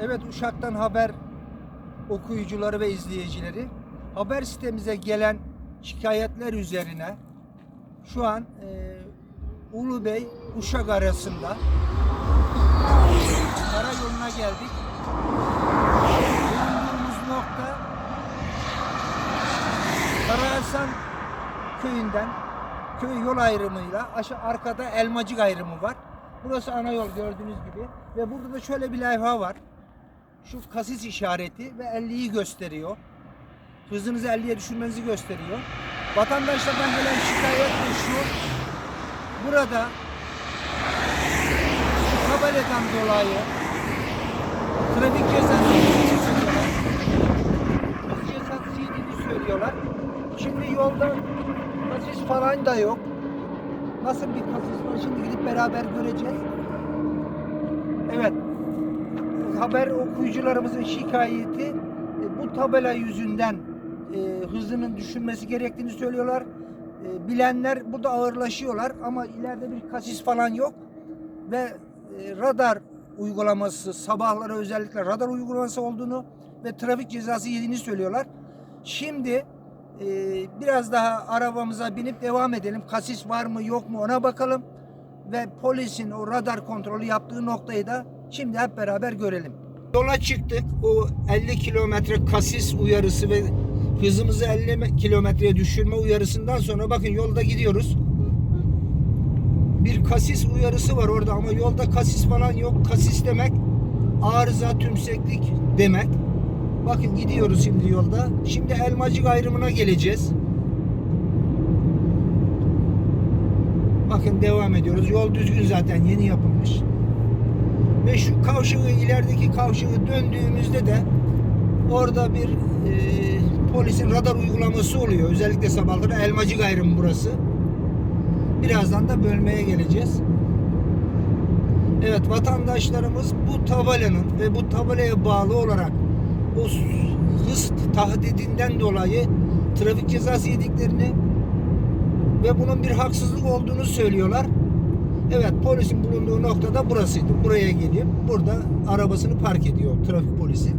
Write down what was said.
Evet Uşak'tan haber okuyucuları ve izleyicileri haber sitemize gelen şikayetler üzerine şu an e, Ulubey Uşak arasında karayoluna geldik. Bulunduğumuz nokta Karahasan köyünden köy yol ayrımıyla aşağı arkada Elmacık ayrımı var. Burası ana yol gördüğünüz gibi ve burada da şöyle bir levha var. Şu kasis işareti ve 50'yi gösteriyor. Hızınızı 50'ye düşürmenizi gösteriyor. Vatandaşlardan gelen şikayet de şu. Burada tabeladan dolayı trafik cezası söylüyorlar. Hız cezası söylüyorlar. Şimdi yolda kasis falan da yok. Nasıl bir kasis var şimdi gidip beraber göreceğiz. Evet. Haber okuyucularımızın şikayeti e, bu tabela yüzünden e, hızının düşürmesi gerektiğini söylüyorlar. E, bilenler burada ağırlaşıyorlar ama ileride bir kasis falan yok ve e, radar uygulaması sabahları özellikle radar uygulaması olduğunu ve trafik cezası yediğini söylüyorlar. Şimdi e, biraz daha arabamıza binip devam edelim. Kasis var mı yok mu ona bakalım ve polisin o radar kontrolü yaptığı noktayı da şimdi hep beraber görelim. Yola çıktık. O 50 kilometre kasis uyarısı ve hızımızı 50 kilometreye düşürme uyarısından sonra bakın yolda gidiyoruz. Bir kasis uyarısı var orada ama yolda kasis falan yok. Kasis demek arıza, tümseklik demek. Bakın gidiyoruz şimdi yolda. Şimdi Elmacık ayrımına geleceğiz. Bakın devam ediyoruz. Yol düzgün zaten yeni yapılmış. Ve şu kavşağı ilerideki kavşağı döndüğümüzde de orada bir e, polisin radar uygulaması oluyor. Özellikle sabahları Elmacık ayrımı burası. Birazdan da bölmeye geleceğiz. Evet vatandaşlarımız bu tabelanın ve bu tabelaya bağlı olarak o hız tahdidinden dolayı trafik cezası yediklerini ve bunun bir haksızlık olduğunu söylüyorlar. Evet polisin bulunduğu noktada burasıydı. Buraya gelip burada arabasını park ediyor trafik polisi.